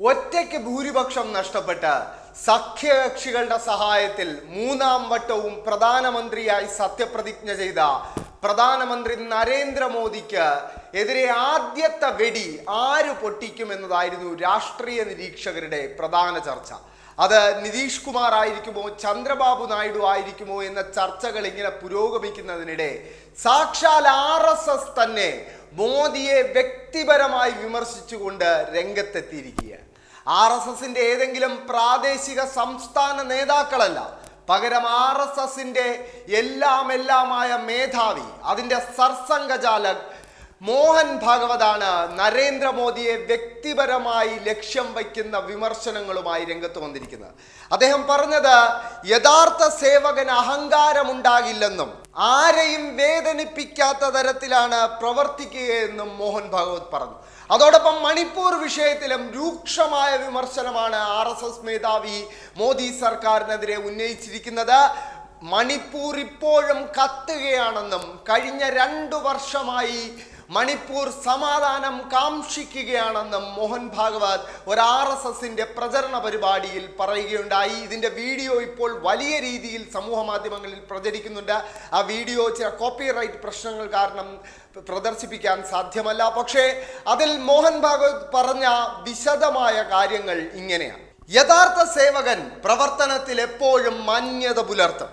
ഒറ്റയ്ക്ക് ഭൂരിപക്ഷം നഷ്ടപ്പെട്ട് സഖ്യകക്ഷികളുടെ സഹായത്തിൽ മൂന്നാം വട്ടവും പ്രധാനമന്ത്രിയായി സത്യപ്രതിജ്ഞ ചെയ്ത പ്രധാനമന്ത്രി നരേന്ദ്രമോദിക്ക് എതിരെ ആദ്യത്തെ വെടി ആര് പൊട്ടിക്കുമെന്നതായിരുന്നു രാഷ്ട്രീയ നിരീക്ഷകരുടെ പ്രധാന ചർച്ച. അത് നിതീഷ് കുമാർ ആയിരിക്കുമോ ചന്ദ്രബാബു നായിഡു ആയിരിക്കുമോ എന്ന ചർച്ചകൾ ഇങ്ങനെ പുരോഗമിക്കുന്നതിനിടെ സാക്ഷാൽ ആർ എസ് എസ് തന്നെ മോദിയെ വ്യക്തിപരമായി വിമർശിച്ചുകൊണ്ട് രംഗത്തെത്തിയിരിക്കുകയാണ്. ആർ എസ് എസിന്റെ ഏതെങ്കിലും പ്രാദേശിക സംസ്ഥാന നേതാക്കളല്ല. പകരം ആർ എസ് എസിന്റെ എല്ലാം എല്ലാമായ മേധാവി അതിന്റെ സർസംഘചാലക് മോഹൻ ഭാഗവതാണ് നരേന്ദ്രമോദിയെ വ്യക്തിപരമായി ലക്ഷ്യം വയ്ക്കുന്ന വിമർശനങ്ങളുമായി രംഗത്ത് വന്നിരിക്കുന്നത്. അദ്ദേഹം പറഞ്ഞത് യഥാർത്ഥ സേവകന് അഹങ്കാരമുണ്ടാകില്ലെന്നും ആരെയും വേദനിപ്പിക്കാത്ത തരത്തിലാണ് പ്രവർത്തിക്കുകയെന്നും മോഹൻ ഭാഗവത് പറഞ്ഞു. അതോടൊപ്പം മണിപ്പൂർ വിഷയത്തിലും രൂക്ഷമായ വിമർശനമാണ് ആർ എസ് എസ് മേധാവി മോദി സർക്കാരിനെതിരെ ഉന്നയിച്ചിരിക്കുന്നത്. മണിപ്പൂർ ഇപ്പോഴും കത്തുകയാണെന്നും കഴിഞ്ഞ രണ്ടു വർഷമായി മണിപ്പൂർ സമാധാനം കാക്ഷിക്കുകയാണെന്ന് മോഹൻ ഭാഗവത് ഒരു ആർ എസ് എസിന്റെ പ്രചരണ പരിപാടിയിൽ പറയുകയുണ്ടായി. ഇതിന്റെ വീഡിയോ ഇപ്പോൾ വലിയ രീതിയിൽ സമൂഹ മാധ്യമങ്ങളിൽ പ്രചരിക്കുന്നുണ്ട്. ആ വീഡിയോ ചില കോപ്പിറൈറ്റ് പ്രശ്നങ്ങൾ കാരണം പ്രദർശിപ്പിക്കാൻ സാധ്യമല്ല. പക്ഷേ അതിൽ മോഹൻ ഭാഗവത് പറഞ്ഞ വിശദമായ കാര്യങ്ങൾ ഇങ്ങനെയാണ്. യഥാർത്ഥ സേവകൻ പ്രവർത്തനത്തിൽ എപ്പോഴും മാന്യത പുലർത്തും.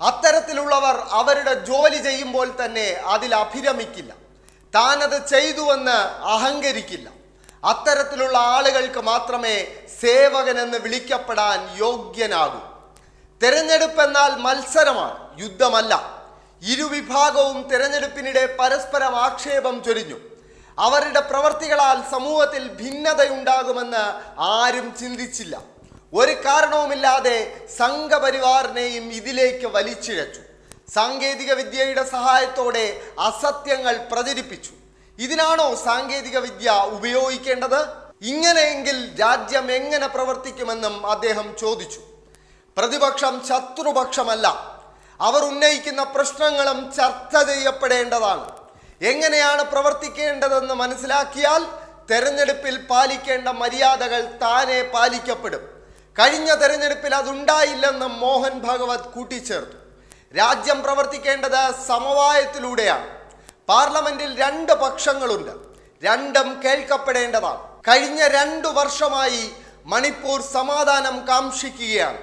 അത്തരത്തിലുള്ളവർ അവരുടെ ജോലി ചെയ്യുമ്പോൾ തന്നെ അതിൽ അഭിരമിക്കില്ല. താനത് ചെയ്തുവെന്ന് അഹങ്കരിക്കില്ല. അത്തരത്തിലുള്ള ആളുകൾക്ക് മാത്രമേ സേവകൻ എന്ന് വിളിക്കപ്പെടാൻ യോഗ്യനാകൂ. തെരഞ്ഞെടുപ്പ് എന്നാൽ മത്സരമാണ് യുദ്ധമല്ല. ഇരുവിഭാഗവും തെരഞ്ഞെടുപ്പിനിടെ പരസ്പരം ആക്ഷേപം ചൊരിഞ്ഞു. അവരുടെ പ്രവർത്തികളാൽ സമൂഹത്തിൽ ഭിന്നതയുണ്ടാകുമെന്ന് ആരും ചിന്തിച്ചില്ല. ഒരു കാരണവുമില്ലാതെ സംഘപരിവാറിനെയും ഇതിലേക്ക് വലിച്ചിഴച്ചു. സാങ്കേതിക വിദ്യയുടെ സഹായത്തോടെ അസത്യങ്ങൾ പ്രചരിപ്പിച്ചു. ഇതിനാണോ സാങ്കേതിക വിദ്യ ഉപയോഗിക്കേണ്ടത്? ഇങ്ങനെയെങ്കിൽ രാജ്യം എങ്ങനെ പ്രവർത്തിക്കുമെന്നും അദ്ദേഹം ചോദിച്ചു. പ്രതിപക്ഷം ശത്രുപക്ഷമല്ല. അവർ ഉന്നയിക്കുന്ന പ്രശ്നങ്ങളും ചർച്ച ചെയ്യപ്പെടേണ്ടതാണ്. എങ്ങനെയാണ് പ്രവർത്തിക്കേണ്ടതെന്ന് മനസ്സിലാക്കിയാൽ തെരഞ്ഞെടുപ്പിൽ പാലിക്കേണ്ട മര്യാദകൾ താനെ പാലിക്കപ്പെടും. കഴിഞ്ഞ തെരഞ്ഞെടുപ്പിൽ അതുണ്ടായില്ലെന്ന് മോഹൻ ഭഗവത് കൂട്ടിച്ചേർത്തു. രാജ്യം പ്രവർത്തിക്കേണ്ടത് സമവായത്തിലൂടെയാണ്. പാർലമെന്റിൽ രണ്ട് പക്ഷങ്ങളുണ്ട്. രണ്ടും കേൾക്കപ്പെടേണ്ടതാണ്. കഴിഞ്ഞ രണ്ടു വർഷമായി മണിപ്പൂർ സമാധാനം കാക്ഷിക്കുകയാണ്.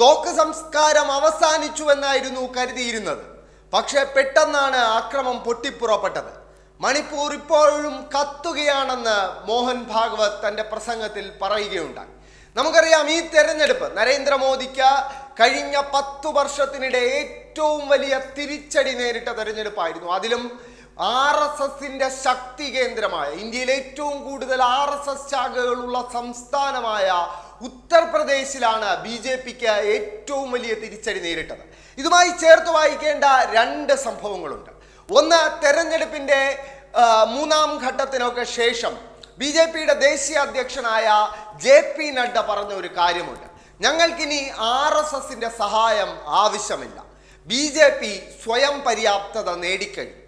തോക്ക് സംസ്കാരം അവസാനിച്ചുവെന്നായിരുന്നു കരുതിയിരുന്നത്. പക്ഷേ പെട്ടെന്നാണ് അക്രമം പൊട്ടിപ്പുറപ്പെട്ടത്. മണിപ്പൂർ ഇപ്പോഴും കത്തുകയാണെന്ന് മോഹൻ ഭാഗവത് തന്റെ പ്രസംഗത്തിൽ പറയുകയുണ്ടായി. നമുക്കറിയാം ഈ തെരഞ്ഞെടുപ്പ് നരേന്ദ്രമോദിക്ക് കഴിഞ്ഞ പത്തു വർഷത്തിനിടെ ഏറ്റവും വലിയ തിരിച്ചടി നേരിട്ട തെരഞ്ഞെടുപ്പായിരുന്നു. അതിലും ആർ എസ് എസിന്റെ ശക്തി കേന്ദ്രമായ ഇന്ത്യയിൽ ഏറ്റവും കൂടുതൽ ആർ എസ് എസ് ശാഖകളുള്ള സംസ്ഥാനമായ ഉത്തർപ്രദേശിലാണ് ബി ജെ പിക്ക് ഏറ്റവും വലിയ തിരിച്ചടി നേരിട്ടത്. ഇതുമായി ചേർത്ത് വായിക്കേണ്ട രണ്ട് സംഭവങ്ങളുണ്ട്. ഒന്ന് തെരഞ്ഞെടുപ്പിന്റെ മൂന്നാം ഘട്ടത്തിനൊക്കെ ശേഷം ബി ജെ പിയുടെ ദേശീയ അധ്യക്ഷനായ ജെ പി നഡ്ഡ പറഞ്ഞ ഒരു കാര്യമുണ്ട്. ഞങ്ങൾക്കിനി ആർ എസ് എസിന്റെ സഹായം ആവശ്യമില്ല. ബി ജെ പി സ്വയം പര്യാപ്തത നേടിക്കഴിഞ്ഞു.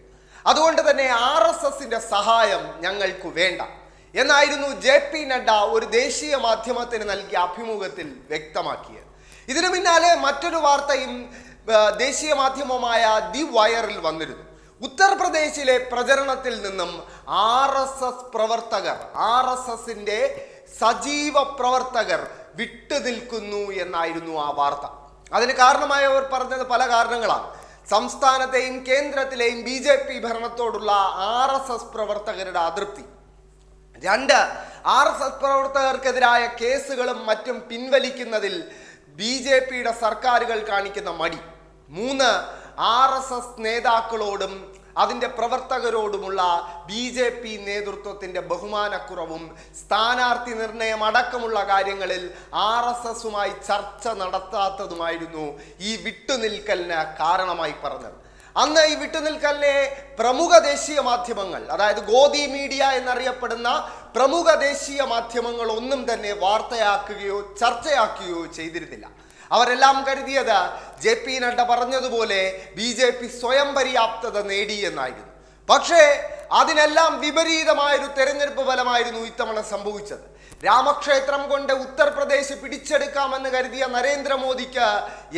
അതുകൊണ്ട് തന്നെ ആർ എസ് എസിന്റെ സഹായം ഞങ്ങൾക്ക് വേണ്ട എന്നായിരുന്നു ജെ പി നഡ്ഡ ഒരു ദേശീയ മാധ്യമത്തിന് നൽകിയ അഭിമുഖത്തിൽ വ്യക്തമാക്കിയത്. ഇതിനു പിന്നാലെ മറ്റൊരു വാർത്തയും ദേശീയ മാധ്യമമായ ദി വയറിൽ വന്നിരുന്നു. ഉത്തർപ്രദേശിലെ പ്രചരണത്തിൽ നിന്നും ആർ എസ് എസ് പ്രവർത്തകർ ആർ എസ് സജീവ പ്രവർത്തകർ വിട്ടുനിൽക്കുന്നു എന്നായിരുന്നു ആ വാർത്ത. അതിന് കാരണമായവർ പറഞ്ഞത് പല കാരണങ്ങളാണ്. സംസ്ഥാനത്തെയും കേന്ദ്രത്തിലെയും ബി ജെ പി ഭരണത്തോടുള്ള ആർ എസ് എസ് പ്രവർത്തകരുടെ അതൃപ്തി. രണ്ട് ആർ എസ് എസ് പ്രവർത്തകർക്കെതിരായ കേസുകളും മറ്റും പിൻവലിക്കുന്നതിൽ ബി ജെ പിയുടെ സർക്കാരുകൾ കാണിക്കുന്ന മടി. മൂന്ന് ആർ എസ് എസ് നേതാക്കളോടും അതിന്റെ പ്രവർത്തകരോടുമുള്ള ബി ജെ പി നേതൃത്വത്തിന്റെ ബഹുമാനക്കുറവും സ്ഥാനാർത്ഥി നിർണയം അടക്കമുള്ള കാര്യങ്ങളിൽ ആർ എസ് എസുമായി ചർച്ച നടത്താത്തതുമായിരുന്നു ഈ വിട്ടുനിൽക്കലിന് കാരണമായി പറഞ്ഞത്. അന്ന് ഈ വിട്ടുനിൽക്കലിനെ പ്രമുഖ ദേശീയ മാധ്യമങ്ങൾ അതായത് ഗോദി മീഡിയ എന്നറിയപ്പെടുന്ന പ്രമുഖ ദേശീയ മാധ്യമങ്ങൾ ഒന്നും തന്നെ വാർത്തയാക്കുകയോ ചർച്ചയാക്കുകയോ ചെയ്തിരുന്നില്ല. അവരെല്ലാം കരുതിയത് ജെ പി നഡ്ഡ പറഞ്ഞതുപോലെ ബി ജെ പി സ്വയം പര്യാപ്തത നേടി എന്നായിരുന്നു. പക്ഷേ അതിനെല്ലാം വിപരീതമായൊരു തെരഞ്ഞെടുപ്പ് ഫലമായിരുന്നു ഇത്തവണ സംഭവിച്ചത്. രാമക്ഷേത്രം കൊണ്ട് ഉത്തർപ്രദേശ് പിടിച്ചെടുക്കാമെന്ന് കരുതിയ നരേന്ദ്രമോദിക്ക്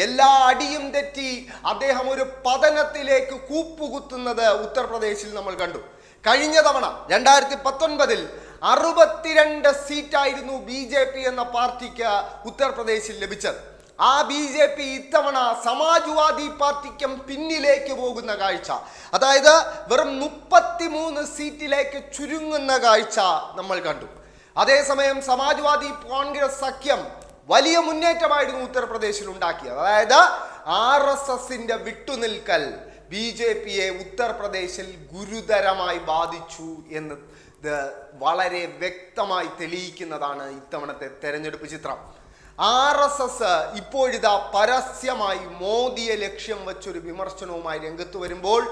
എല്ലാ അടിയും തെറ്റി അദ്ദേഹം ഒരു പതനത്തിലേക്ക് കൂപ്പുകുത്തുന്നത് ഉത്തർപ്രദേശിൽ നമ്മൾ കണ്ടു. കഴിഞ്ഞ തവണ രണ്ടായിരത്തി പത്തൊൻപതിൽ അറുപത്തിരണ്ട് സീറ്റായിരുന്നു ബി ജെ പി എന്ന പാർട്ടിക്ക് ഉത്തർപ്രദേശിൽ ലഭിച്ചത്. ആ ബി ജെ പി ഇത്തവണ സമാജ്വാദി പാർട്ടിക്കും പിന്നിലേക്ക് പോകുന്ന കാഴ്ച. അതായത് വെറും മുപ്പത്തിമൂന്ന് സീറ്റിലേക്ക് ചുരുങ്ങുന്ന കാഴ്ച നമ്മൾ കണ്ടു. അതേസമയം സമാജ്വാദി കോൺഗ്രസ് സഖ്യം വലിയ മുന്നേറ്റമായിരുന്നു ഉത്തർപ്രദേശിൽ ഉണ്ടാക്കിയത്. അതായത് ആർ എസ് എസിന്റെ വിട്ടുനിൽക്കൽ ബി ജെ പിയെ ഉത്തർപ്രദേശിൽ ഗുരുതരമായി ബാധിച്ചു എന്ന് വളരെ വ്യക്തമായി തെളിയിക്കുന്നതാണ് ഇത്തവണത്തെ തെരഞ്ഞെടുപ്പ് ചിത്രം. ആർ എസ് എസ് ഇപ്പോഴിതാ പരസ്യമായി മോദിയെ ലക്ഷ്യം വെച്ചൊരു വിമർശനവുമായി രംഗത്ത് വരുമ്പോൾ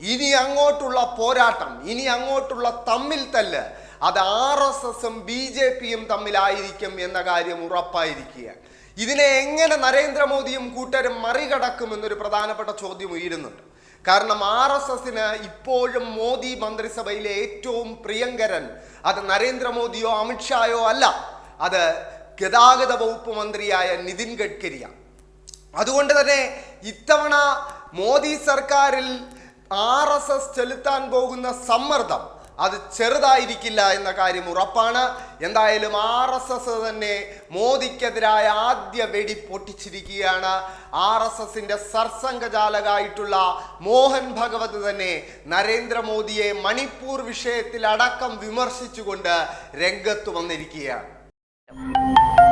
ഇനി അങ്ങോട്ടുള്ള പോരാട്ടം ഇനി അങ്ങോട്ടുള്ള തമ്മിൽ തല്ല് അത് ആർ എസ് എസും ബി ജെ പിയും തമ്മിലായിരിക്കും എന്ന കാര്യം ഉറപ്പായിരിക്കുക. ഇതിനെ എങ്ങനെ നരേന്ദ്രമോദിയും കൂട്ടരും മറികടക്കുമെന്നൊരു പ്രധാനപ്പെട്ട ചോദ്യം ഉയരുന്നുണ്ട്. കാരണം ആർ എസ് എസിന് ഇപ്പോഴും മോദി മന്ത്രിസഭയിലെ ഏറ്റവും പ്രിയങ്കരൻ അത് നരേന്ദ്രമോദിയോ അമിത്ഷായോ അല്ല. അത് ഗതാഗത വകുപ്പ് മന്ത്രിയായ നിതിൻ ഗഡ്കരിയാണ് അതുകൊണ്ട് തന്നെ ഇത്തവണ മോദി സർക്കാരിൽ ആർ എസ് എസ് ചെലുത്താൻ പോകുന്ന സമ്മർദ്ദം അത് ചെറുതായിരിക്കില്ല എന്ന കാര്യം ഉറപ്പാണ്. എന്തായാലും ആർ എസ് എസ് തന്നെ മോദിക്കെതിരായ ആദ്യ വെടി പൊട്ടിച്ചിരിക്കുകയാണ്. ആർ എസ് എസിന്റെ സർസംഘചാലകായിട്ടുള്ള മോഹൻ ഭഗവത് തന്നെ നരേന്ദ്രമോദിയെ മണിപ്പൂർ വിഷയത്തിൽ അടക്കം വിമർശിച്ചുകൊണ്ട് രംഗത്ത് വന്നിരിക്കുകയാണ്. Thank you.